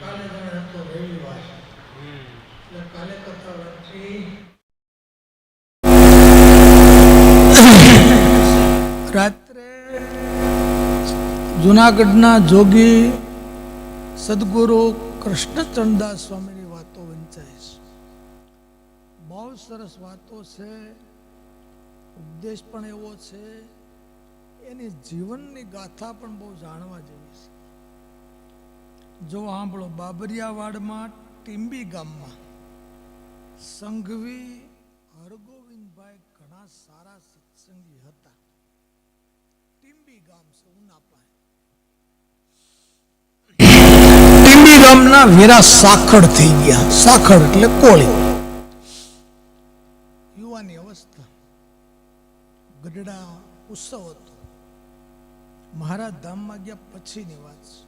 કાલે જાણે હતો રવિવાર એટલે કાલે કથા વાંચી રાત્રે જુનાગઢના જોગી સદગુરુ કૃષ્ણચંદાસ સ્વામીની વાતો વંચાય છે. બહુ સરસ વાતો છે. ઉપદેશ પણ એવો છે. એની જીવનની ગાથા પણ બહુ જાણવા જેવી છે. જો સાંભળો બાબરિયાવાડમાં ટીંબી ગામમાં સંઘવી હરગોવિંદભાઈ ઘણા સારા સત્સંગી હતા. ટીંબી ગામ છે ઉના પાસે. ટીંબી ગામના વીરા સાખડ થઈ ગયા. સાખડ એટલે કોળી. યુવાની અવસ્થા. ગઢડા ઉત્સવ હતો. મહારાજ ધામમાં ગયા પછીની વાત છે.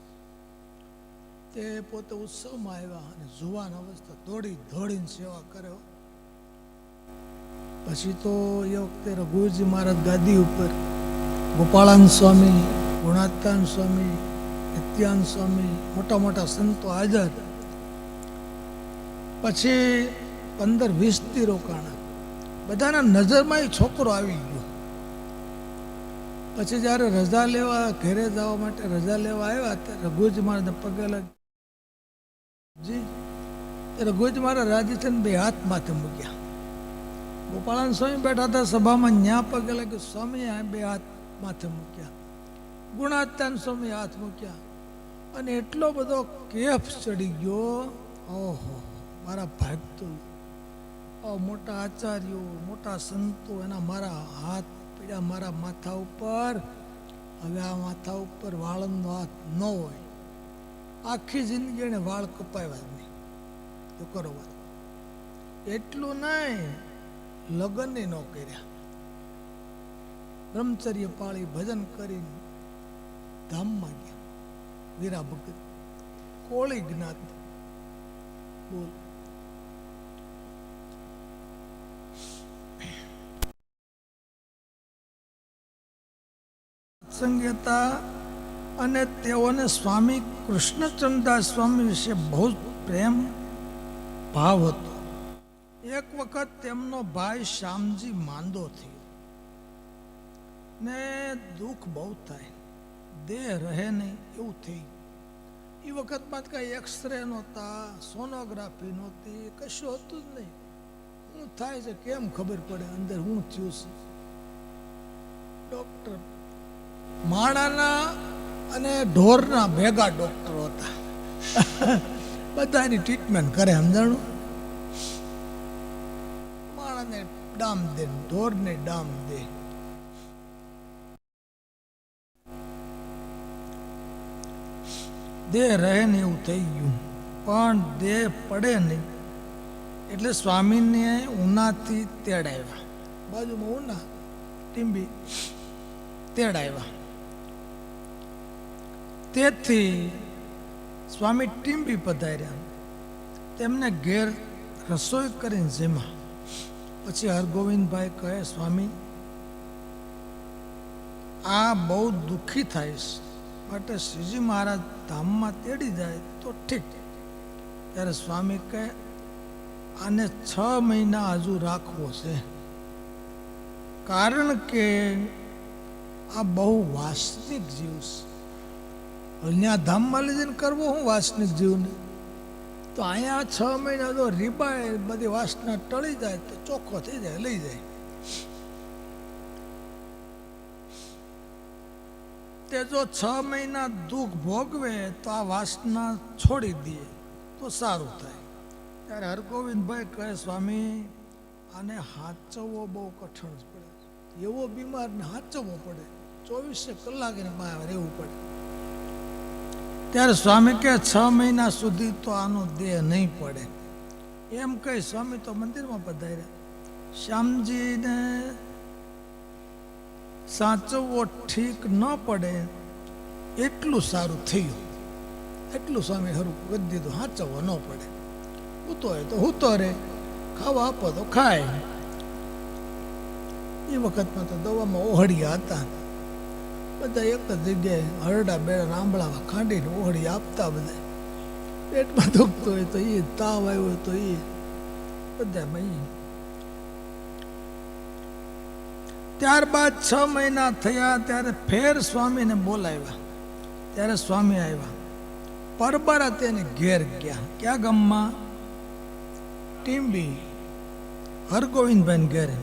તે પોતે ઉત્સવમાં આવ્યા અને જુવાન અવસ્થા દોડી દોડીને સેવા કર્યો. પછી તો એ વખતે રઘુજી મહારાજ ગાદી ઉપર ગોપાળાન સ્વામી, ગુણાત્તાન સ્વામી, નિત્યાન સ્વામી, મોટા મોટા સંતો હાજર પછી પંદર વીસથી રોકાણા બધાના નજરમાં એ છોકરો આવી ગયો. પછી જ્યારે રજા લેવા ઘરે જવા માટે રજા લેવા આવ્યા, ત્યારે રઘુજી મહારાજને પગે લાગી જી. રઘુજી મહારાજ રાજી બે હાથ માથે મૂક્યા. ગોપાળાન સ્વામી બેઠા હતા સભામાં, ન્યા પગે લાગ્યું સ્વામી આ બે હાથ માથે મૂક્યા. ગુણાત્યાન સ્વામી હાથ મૂક્યા. અને એટલો બધો કેફ ચડી ગયો. ઓહો, મારા ભાગતો ઓ મોટા આચાર્યો, મોટા સંતો, એના મારા હાથ પીડ્યા મારા માથા ઉપર. હવે આ માથા ઉપર વાળંદનો હાથ ન હોય. આખી જિંદગી એને વાળ કપાવ્યા જ નહીં તો કરો વાત. એટલું નહીં લગ્ન ન કર્યા. બ્રહ્મચર્ય પાળી ભજન કરીને ધામમાં ગયા. વીરા ભગત, કોળી જ્ઞાત. બોલ. સંગીતા અને તેઓને સ્વામી કૃષ્ણચંદ્રદાસ સ્વામી વિશે બહુ જ પ્રેમ ભાવ હતો. એક વખત તેમનો ભાઈ શ્યામજી માંદો થયો ને દુઃખ બહુ થાય. દેહ રહે નહીં, એવું થઈ એ વખતમાં કાંઈ એક્સરે નહોતા સોનોગ્રાફી નહોતી, કશું હતું જ નહીં. હું થાય છે, કેમ ખબર પડે? અંદર હું થયું છે? ડૉક્ટર માણાના અને ઢોરના ભેગા ડોક્ટરો હતા. બધાની ટ્રીટમેન્ટ કરે, સમજાણું? માણસને ડામ દે, ઢોરને ડામ દે. દેહ રહે ને એવું થઈ ગયું. પણ દેહ પડે નહીં. એટલે સ્વામીને ઉનાથી તેડાવ્યા બાજુમાં ઉના, ટીંબી તેડાવ્યા તેથી સ્વામી ટીમ્બી પધાર્યા. તેમને ઘેર રસોઈ કરીને જેમાં. પછી હરગોવિંદભાઈ કહે, સ્વામી, આ બહુ દુઃખી થાય માટે શ્રીજી મહારાજ ધામમાં તેડી જાય તો ઠીક. ત્યારે સ્વામી કહે, આને છ મહિના હજુ રાખવો છે. કારણ કે આ બહુ વાસ્તવિક જીવ છે. ત્યાં ધામમાં લઈને કરવો હું વાસનિક જીવને? તો અહીંયા છ મહિના તો રીબાય, બધી વાસના ટળી જાય, તો ચોખ્ખો થઈ જાય, લઈ જાય. તે જો છ મહિના દુઃખ ભોગવે, તો આ વાસના છોડી દે, તો સારું થાય. ત્યારે હરગોવિંદભાઈ કહે, સ્વામી, આને હાચવવો બહુ કઠણ જ પડે એવો બીમારને હાચવવો પડે. ચોવીસે કલાક એને રહેવું પડે. ત્યારે સ્વામી કે છ મહિના સુધી તો આનો દેહ નહીં પડે. એમ કહી સ્વામી, તો મંદિરમાં પધાર્યા. શ્યામજીને સાચવવો ઠીક ન પડે, એટલું સારું થયું. એટલું સ્વામી હરું કરી દીધું, સાચવવો ન પડે. હૂતો હોય તો હૂતો રે ખાવા આપો તો ખાય. એ વખતમાં તો દવામાં ઓહળિયા હતા. બધા એક જ જગ્યાએ હરડા બેડા આંબળા ખાંડીને ઓહળી આપતા બધા. પેટમાં દુખતો હોય તો એ તાવ આવ્યો હોય તો એ બધામાં ત્યારબાદ છ મહિના થયા ત્યારે ફેર સ્વામીને બોલાવ્યા. ત્યારે સ્વામી આવ્યા. પરબરા તેને ઘેર ગયા. ક્યાં ગામમાં? ટીમ્બી હરગોવિંદભાઈ ઘેરે.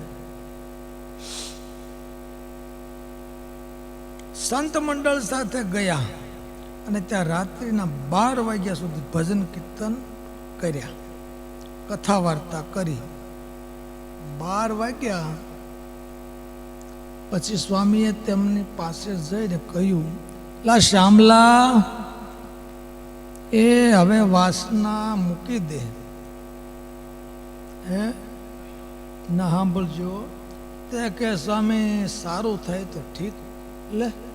સંત મંડળ સાથે ગયા અને ત્યાં રાત્રિના બાર વાગ્યા સુધી ભજન કીર્તન કર્યા. કથા વાર્તા કરી. બાર વાગ્યા. પછી સ્વામીએ તેમની પાસે જઈને કહ્યું, લા શ્યામલા, એ હવે વાસના મૂકી દે. હે? ના સાંભળજો. તે કે સ્વામી, સારું થાય તો ઠીક. લે.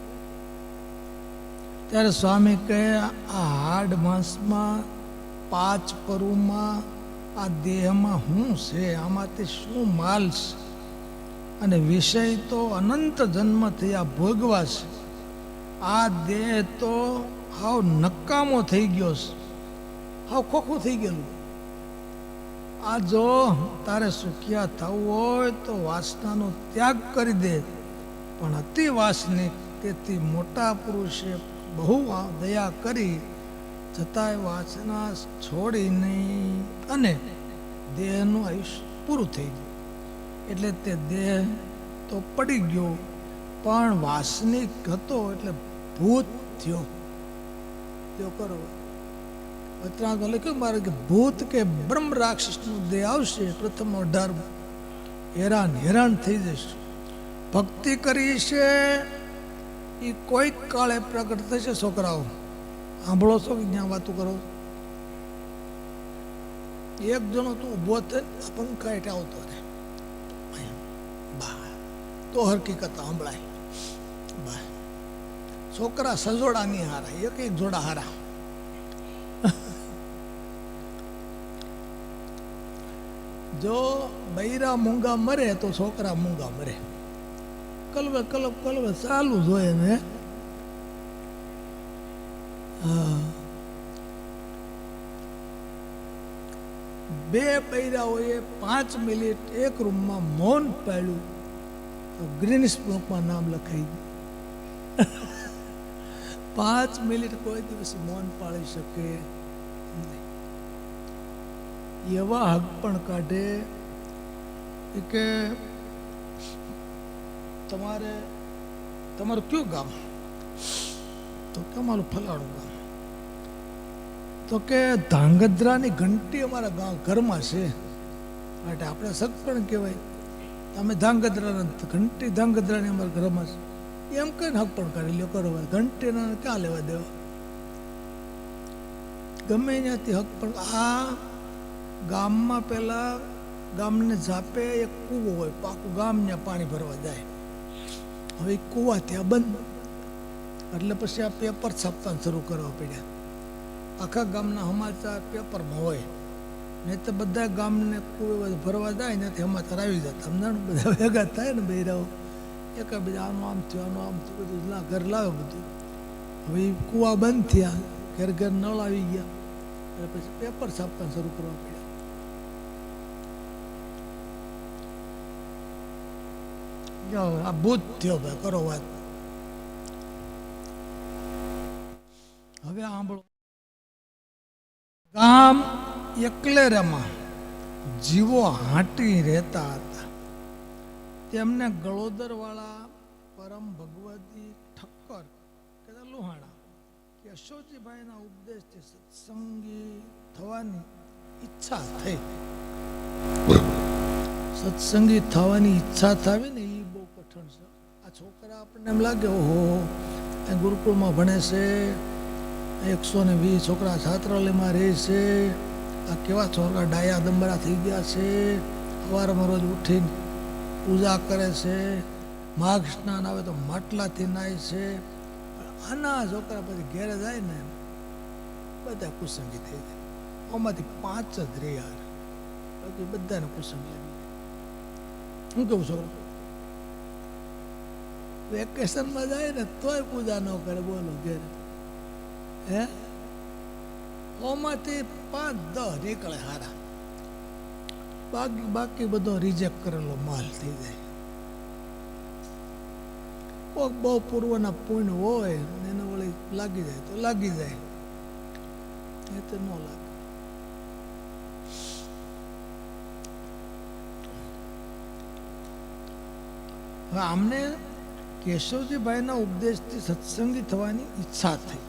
ત્યારે સ્વામી કહે, આ હાડ માંસમાં, પાંચ પરુમાં, આ દેહમાં શું છે? આમાંથી શું માલ છે? અને વિષય તો અનંત જન્મ થયા ભોગવા છે. આ દેહ તો હાવ નકામો થઈ ગયો છે. હાવ ખોખું થઈ ગયેલું. આ જો તારે સુખિયા થવું હોય તો વાસનાનો ત્યાગ કરી દે. પણ અતિ વાસનિક તેથી મોટા પુરુષે બહુ દયા કરી છતાંય વાસના છોડી નહીં અને દેહનું આયુષ્ય પૂરું થઈ ગયું. એટલે તે દેહ તો પડી ગયો, પણ વાસનિક હતો એટલે ભૂત થયો. તેઓ કરો. અત્યારે લખ્યું મારે કે ભૂત કે બ્રહ્મ રાક્ષસનો દેહ આવશે, પ્રથમ અઢાર હેરાન હેરાન થઈ જશે. ભક્તિ કરી છે એ કોઈક કાળે પ્રગટ થશે છોકરાઓ? સાંભળો છો કે જ્યાં વાતું કરો? એક જણો તું ઊભો થઈને આ પંખા હેઠે આવતો રહે. બા. તો હકીકત સંભળાય. બા. છોકરા સજોડા નહીં હારા, એક એક જોડા હારા. જો બૈરા મૂંગા મરે તો છોકરા મૂંગા મરે. કલવે કલબ કલવે ચાલુ જ હોય ને. બે પૈરાઓએ પાંચ મિનિટ એક રૂમમાં મૌન પાડ્યું. તો ગ્રીનિસ બુકમાં નામ લખાઈ ગયું. પાંચ મિનિટ કોઈ દિવસ મૌન પાળી શકે એવા હક પણ કાઢે કે તમારે તમારું કયું ગામ? તો કે અમારું ફલાણું ગામ. તો કે ધાંગધ્રાની ઘંટી અમારા ગામ ઘરમાં છે. માટે આપણે સત્પણ કહેવાય. અમે ધાંગધ્રાના ઘંટી ધાંગધ્રાની અમારા ઘરમાં છે. એમ હક પણ કરી લ્યો કરો ઘંટીના ક્યાં લેવા દેવા? ગમે ત્યાંથી હક પણ આ ગામમાં પહેલાં ગામને ઝાપે એક કૂવો હોય. પાકું ગામ ત્યાં પાણી ભરવા જાય. હવે કૂવા ત્યાં બંધ. એટલે પછી આ પેપર છાપતા શરૂ કરવા પડ્યા. આખા ગામના સમાચાર પેપરમાં હોય. ને તો બધા ગામને કુએ ભરવા જાય ને સમાચાર આવી જતા. સમજાણ બધા ભેગા થાય ને બૈરાઓ. એક બીજા આનું આમ થયું, આનું આમ થયું, બધું ઘર લાવે બધું. હવે કૂવા બંધ થયા. ઘર ઘર નળ આવી ગયા. એટલે પછી પેપર છાપતા શરૂ કરવા પડ્યા. આ થયો ભાઈ કરો વાત હવે આંબળો ગામ એકલેરામાં જીવો હાંટી રહેતા હતા. તેમને ગળોદરવાળા પરમ ભગવતી ઠક્કર કે લુહાણા કેશવજીભાઈના ઉપદેશથી સત્સંગી થવાની ઈચ્છા થઈ. સત્સંગી થવાની ઈચ્છા થવી ને એમ લાગે, ઓહો, એ ગુરુકુળમાં ભણે છે, એકસો ને વીસ છોકરા છાત્રાલયમાં રહે છે, આ કેવા છોકરા ડાયા દંબરા થઈ ગયા છે સવારમાં રોજ ઉઠીને પૂજા કરે છે, માઘ સ્નાન આવે તો માટલાથી નાય છે. આના છોકરા પછી ઘેરે જાય ને, બધા કુસંગી થઈ જાય. આમાંથી પાંચ જ રે બાકી બધાને કુસંગી હું કેવું છોકરા? વેકેશનમાં જાય ને તોય પૂજા ન કરે, બોલો ઘેરે. હે? ઓમાંથી પાંચ દસ નીકળે હારા. બાકી બાકી બધો રિજેક્ટ કરેલો માલ થઈ જાય. કોક બહુ પૂર્વના પુણ્ય હોય એને વળી લાગી જાય, તો લાગી જાય. એ તો ન લાગે. હવે આમને કેશવજીભાઈના ઉપદેશથી સત્સંગી થવાની ઈચ્છા થઈ.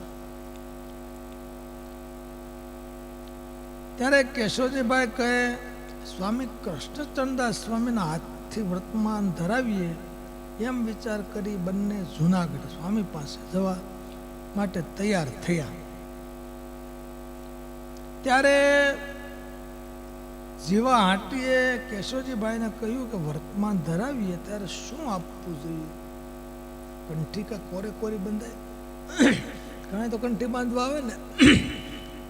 ત્યારે કેશવજીભાઈ કહે, સ્વામી, કૃષ્ણચંદાસ સ્વામીના હાથથી વર્તમાન ધરાવીએ એમ વિચાર કરી બંને જુનાગઢ સ્વામી પાસે જવા માટે તૈયાર થયા. ત્યારે જીવા હાટીએ કેશવજીભાઈને કહ્યું કે, વર્તમાન ધરાવીએ, ત્યારે શું આપવું જોઈએ? કંઠી કા કોરે કોરી બંધાય? ઘણા તો કંઠી બાંધવા આવે ને?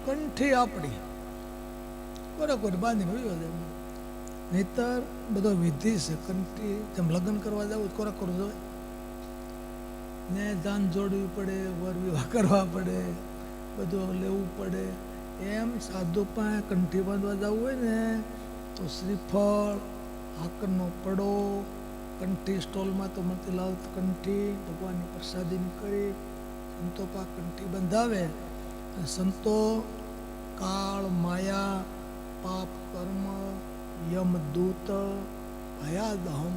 કંઠી આપણી. કોરે કોરી બાંધી જાય નહીતર બધો વિધિ છે કંઠી. જેમ લગ્ન કરવા જવું કોરે કોરું જોઈએ ને દાન જોડવી પડે, વર વિવાહ કરવા પડે, બધું લેવું પડે. એમ સાધુ પાસે કંઠી બાંધવા જવું હોય ને, તો શ્રીફળ હાકરનો પડો કંઠી સ્ટોલમાં તો મળતી લાવ કંઠી, ભગવાનની પ્રસાદી કરી સંતો પા કંઠી બંધાવે સંતો કાળ, માયા, પાપ, કર્મ યમદૂત ભયાદહમ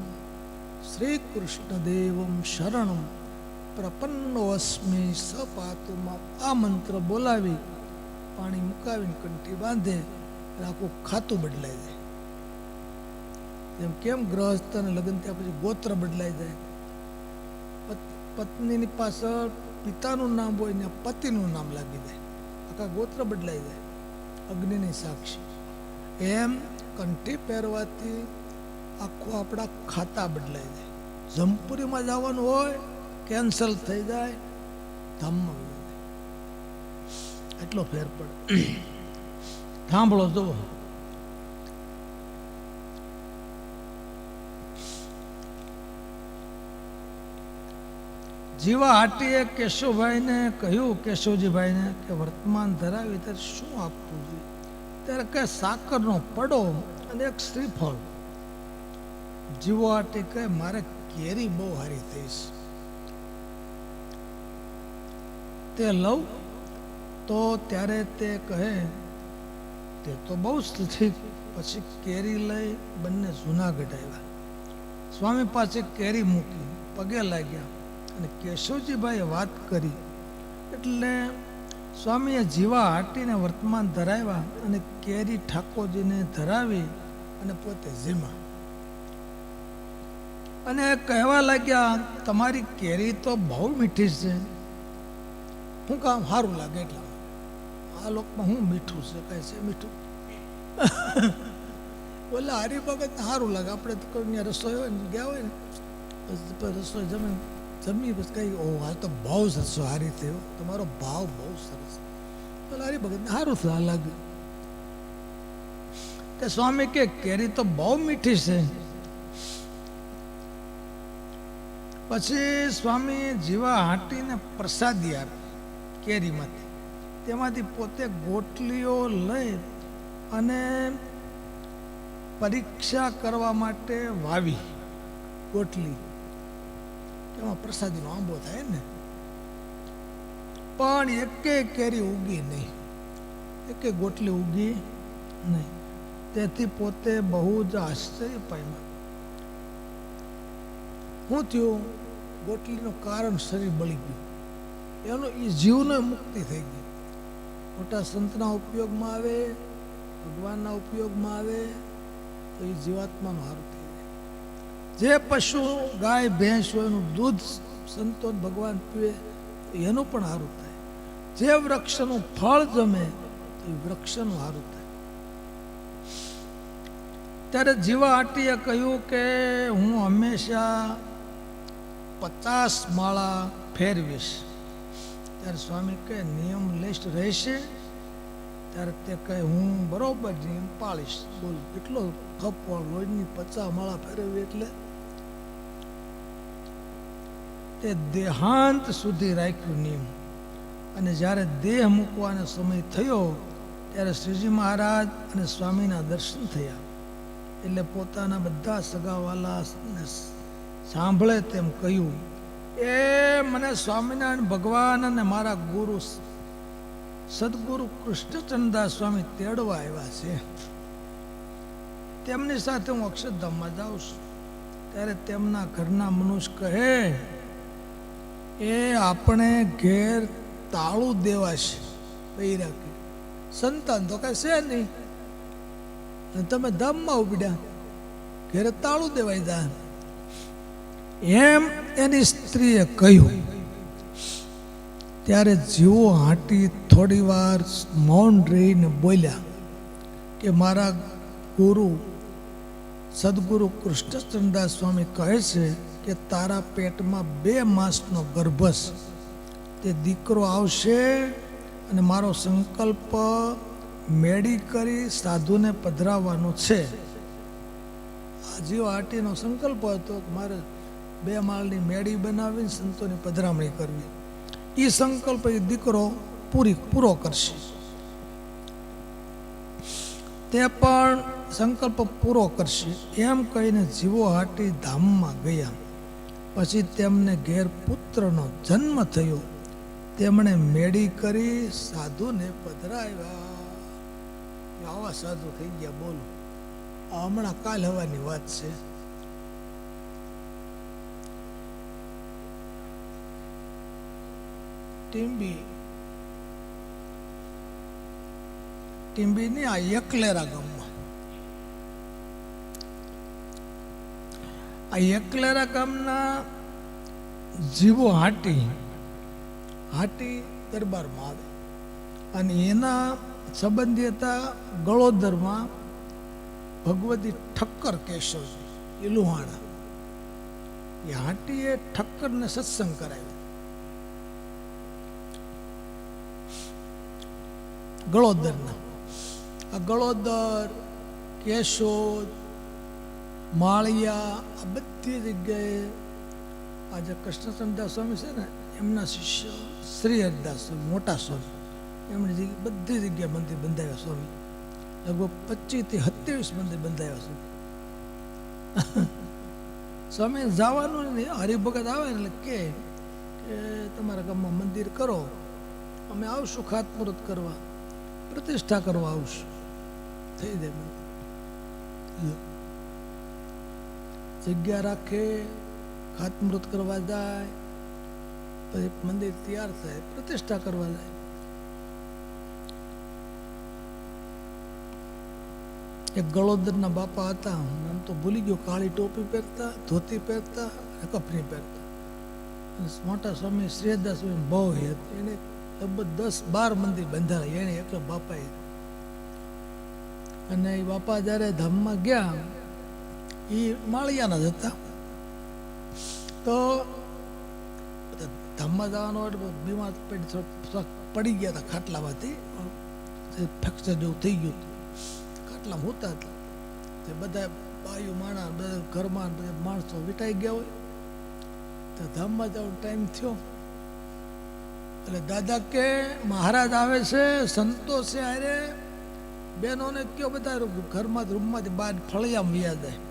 શ્રી કૃષ્ણ દેવમ શરણમ, પ્રપન્નોસ્મિ સપાતુમાં આ મંત્ર બોલાવી, પાણી મુકાવીને કંઠી બાંધે આખું ખાતું બદલાઈ જાય. જેમ કેમ ગ્રહસ્થ અને લગ્ન થયા પછી ગોત્ર બદલાઈ જાય? પત્નીની પાછળ પિતાનું નામ હોય ને પતિનું નામ લાગી જાય. આખા ગોત્ર બદલાઈ જાય. અગ્નિની સાક્ષી. એમ કંઠી પહેરવાથી આખું આપણા ખાતા બદલાઈ જાય. જમપુરીમાં જવાનું હોય, કેન્સલ થઈ જાય, ધામમાં એટલો ફેર પડે. સાંભળો જુઓ જીવા હાટીએ કેશવભાઈને કહ્યું કેશવજીભાઈને કે વર્તમાન ધરાવી ત્યારે શું આપવું જોઈએ? ત્યારે કે સાકરનો પડો અને એક શ્રીફળ. જીવો હાટી કહે, મારે કેરી બહુ હારી થઈશ. તે લઉં તો ત્યારે તે કહે, તે તો બહુ ઠીક. પછી કેરી લઈ બંને જૂનાગઢ આવ્યા. સ્વામી પાસે કેરી મૂકી, પગે લાગ્યા. અને કેશવજીભાઈએ વાત કરી. એટલે સ્વામીએ જીવા હાટીને વર્તમાન ધરાવ્યા અને કેરી ઠાકોરજીને ધરાવી અને પોતે જીમા અને કહેવા લાગ્યા, તમારી કેરી તો બહુ મીઠી છે. હું કામ સારું લાગે એટલા આ લોકમાં હું મીઠું છે કહે છે મીઠું? બોલે, હરિભગત સારું લાગે. આપણે તો કોઈ રસોઈ હોય ને, ગયા હોય ને રસોઈ જમે જમી પછી કઈ ઓ આ તો બહુ સારી થયો તમારો ભાવ બહુ સરસ. બોલે હરિભગત સારું થયું લાગે. તે સ્વામી કે, કેરી તો બહુ મીઠી છે. પછી સ્વામી જીવા હાંટીને પ્રસાદી આપી કેરીમાંથી. તેમાંથી પોતે ગોટલીઓ લઈ અને પરીક્ષા કરવા માટે વાવી ગોટલી. તેમાં પ્રસાદીનો આંબો થાય ને. પણ એકે કેરી ઉગી નહીં. એકે ગોટલી ઉગી નહીં. તેથી પોતે બહુ જ આશ્ચર્ય પામ્યા. શું થયું? ગોટલીનું કારણ શરીર બળી ગયું. એનો એ જીવને મુક્તિ થઈ ગઈ. મોટા સંતના ઉપયોગમાં આવે, ભગવાનના ઉપયોગમાં આવે, તો એ જીવાત્માનું હારું જે પશુ, ગાય, ભેંસ હોય એનું દૂધ સંતો ભગવાન પીવે, એનું પણ સારું થાય. જે વૃક્ષનું ફળ જમે, એ વૃક્ષનું સારું થાય. ત્યારે જીવા આટીએ કહ્યું કે હું હંમેશા પચાસ માળા ફેરવીશ. ત્યારે સ્વામી કહે, નિયમ લિસ્ટ રહેશે. ત્યારે તે કહે, હું બરોબર નિયમ પાળીશ. બોલ કેટલો કપ રોજની પચાસ માળા ફેરવી એટલે તે દેહાંત સુધી રાખ્યું નિયમ. અને જ્યારે દેહ મૂકવાનો સમય થયો, ત્યારે શ્રીજી મહારાજ અને સ્વામીના દર્શન થયા. એટલે પોતાના બધા સગાવાલાને સાંભળે તેમ કહ્યું, એ મને સ્વામિનારાયણ ભગવાન અને મારા ગુરુ સદગુરુ કૃષ્ણચંદાસ સ્વામી તેડવા આવ્યા છે. તેમની સાથે હું અક્ષરધામમાં જાઉં છું. ત્યારે તેમના ઘરના મનુષ્ય કહે એ આપણે ઘેર તાળું દેવાશે, પૈરા કે. સંતાન તો કઈ છે નહીં. તમે ધામમાં ઉપડ્યા ઘેર તાળું દેવાય દા એમ એની સ્ત્રીએ કહ્યું, ત્યારે જીવો હાટી થોડી વાર મૌન રહીને બોલ્યા કે મારા ગુરુ, સદગુરુ કૃષ્ણચંદ્રદાસ સ્વામી કહે છે કે તારા પેટમાં બે માસનો ગર્ભસ. તે દીકરો આવશે અને મારો સંકલ્પ મેળી કરી સાધુને પધરાવવાનો છે. આ જીવ આટીનો સંકલ્પ હતો કે મારે બે માળની મેળી બનાવીને સંતોની પધરામણી કરવી. એ સંકલ્પ એ દીકરો પૂરી, પૂરો કરશે. તે પણ સંકલ્પ પૂરો કરશે. એમ કહીને જીવો હાટી ધામમાં ગયા. પછી તેમને ઘેર પુત્રનો જન્મ થયો. તેમણે મેળી કરી સાધુને પધરાવ્યા. આવા સાધુ થઈ ગયા, બોલો. હમણાં કાલ હવાની વાત છે. ટીમ્બી ટીમ્બીની આ એકલેરા ગામમાં આ એકલેરા ગામના જીવો હાટી હાટી દરબારમાં આવે. અને એના સંબંધી હતા ગળોદરમાં ભગવતી ઠક્કર કેશવજી, એ લુહાણા. એ હાટીએ ઠક્કરને સત્સંગ કરાવ્યો. ગળોદરના. આ ગળોદર, કેશોદ માળિયા આ બધી જગ્યાએ આજે કૃષ્ણચંદ્ર સ્વામી છે ને, એમના શિષ્ય શ્રી હરિદાસ સ્વામી, મોટા સ્વામી. એમણે બધી જગ્યાએ મંદિર બંધાવ્યા સ્વામી. લગભગ પચીસથી સત્યાવીસ મંદિર બંધાવ્યા સ્વામી સ્વામી જવાનું નહીં હરિભગત આવે ને એટલે કે તમારા ગામમાં મંદિર કરો, અમે આવશું ખાતમુહૂર્ત કરવા, પ્રતિષ્ઠા કરવા આવશું. થઈ જાય જગ્યા રાખે ખાતમુહૂર્ત કરવા જાય, પછી મંદિર તૈયાર થાય, પ્રતિષ્ઠા કરવા જાય. એક ગળોદરના બાપા હતા આમ તો ભૂલી ગયો, કાળી ટોપી પહેરતા, ધોતી પહેરતા અને કપની પહેરતા. અને મોટા સ્વામી શ્રીદાસ સ્વામી બહુ હેત એને લગભગ દસ બાર મંદિર બંધાયા એને એકલો બાપાએ. અને એ બાપા જ્યારે ધામમાં ગયા એ માળિયાના જ હતા તો ધામમાં જવાનો એટલે બીમાર પડી પડી ગયા હતા ખાટલામાંથી ફ્રેક્ચર જેવું થઈ ગયું હતું ખાટલા હોતા હતા તે બધા બાયુ માણા બધા ઘરમાં બધા માણસો વિટાઈ ગયા હોય તો ધામમાં જવાનો ટાઈમ થયો એટલે દાદા કે મહારાજ આવે છે સંતોષે અરે બહેનોને કયો બધા ઘરમાં રૂમમાંથી બહાર ફળિયામાં વ્યા જાય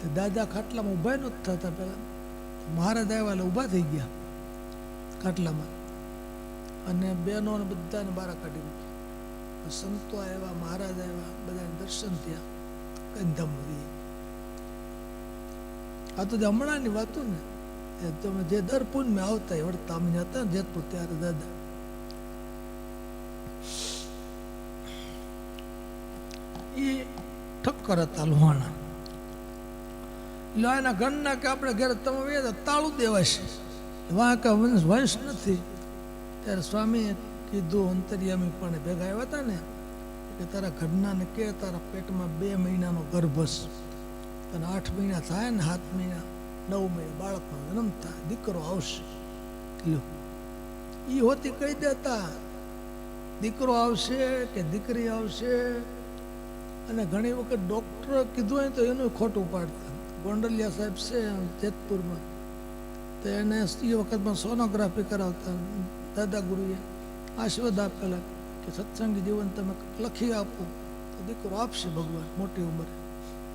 તો દાદા ખાટલામાં ઊભા નહોતા થતા પહેલાં. મહારાજ આવ્યા એટલે ઊભા થઈ ગયા ખાટલામાં. અને બહેનો ને બધાને બહાર કાઢી મૂક્યા સંતો આવ્યા, મહારાજ આવ્યા, બધાને દર્શન થયા. કંધમ વી આ તો હમણાંની વાતો ને, એ તમે જે દર પૂનમે આવતા વળતા અમે હતા ને જેતપુર ત્યારે દાદા. એ ઠક્કર હતા લોહાણા. લોહાના ઘરના કે આપણે ઘરે તમે વે તાળું દેવાશે. વાં કે વંશ વંશ નથી. ત્યારે સ્વામીએ કીધું, અંતરિયામી પણ ભેગા આવ્યા હતા ને, કે તારા ઘરનાને કે, તારા પેટમાં બે મહિનાનો ગર્ભસ તને આઠ મહિના થાય ને સાત મહિના, નવ મહિના બાળકનો જન્મ થાય, દીકરો આવશે. લો એ હોતી કહી દેતા, દીકરો આવશે કે દીકરી આવશે? અને ઘણી વખત ડૉક્ટર કીધું હોય તો એનું ખોટું પાડતા. ગોંડલિયા સાહેબ છે જેતપુરમાં તો એને એ વખતમાં સોનોગ્રાફી કરાવતા દાદા ગુરુએ આશીર્વાદ આપેલા કે સત્સંગી જીવન તમે લખી આપો તો દીકરો આપશે ભગવાન મોટી ઉંમરે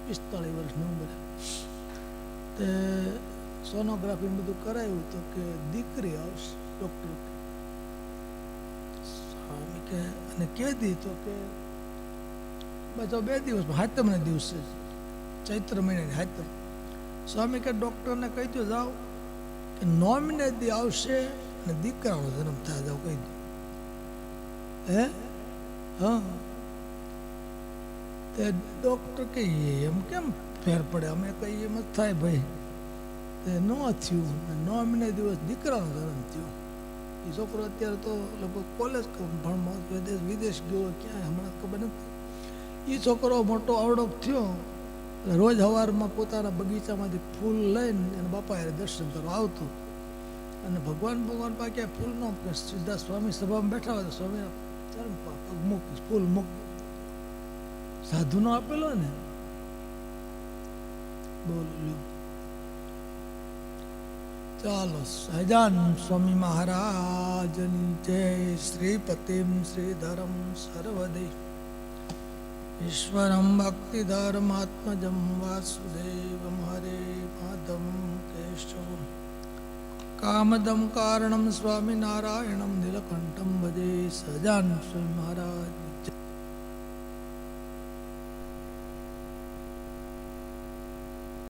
પિસ્તાળીસ વર્ષની ઉંમરે તે સોનોગ્રાફી બધું કરાયું તો કે દીકરી આવશે ડૉક્ટર સ્વામી કે અને કે દી તો કે બસ બે દિવસ હાતમના દિવસે જ. ચૈત્ર મહિનાની હાતમ સ્વામી કે ડૉક્ટરને કહી દો જાઓ કે નોમિને દી આવશે અને દીકરાનો જન્મ થાય જાઓ કહી દો હે હા તે ડૉક્ટર કે એમ કેમ ફેર પડે અમે કહીએ એમ જ થાય ભાઈ તે ન થયું નવ મહિને દિવસ દીકરાનો જન્મ થયો એ છોકરો અત્યારે તો લગભગ કોલેજ ભણમાં વિદેશ વિદેશ ગયો ક્યાંય હમણાં ખબર નથી એ છોકરો મોટો આવડો થયો એટલે રોજ સવારમાં પોતાના બગીચામાંથી ફૂલ લઈને એના બાપા હારે દર્શન કરવા આવતું. અને ભગવાન ભગવાન પાસે ક્યાંય ફૂલ ન સીધા સ્વામી સભામાં બેઠા હોય તો સ્વામી ચરણ પગ મૂક, ફૂલ મૂક. સાધુનો આપેલો ને બોલો ચાલો સહજાન સ્વામી મહારાજની જય. શ્રીપતિમ શ્રીધરમ સર્વદે. ईश्वरं भक्तिधर्मात्मजं वासुदेवं हरे माधवं केशवं कामदं कारणं स्वामिनारायणं नीलकण्ठं भजे सजान् श्रीमहाराज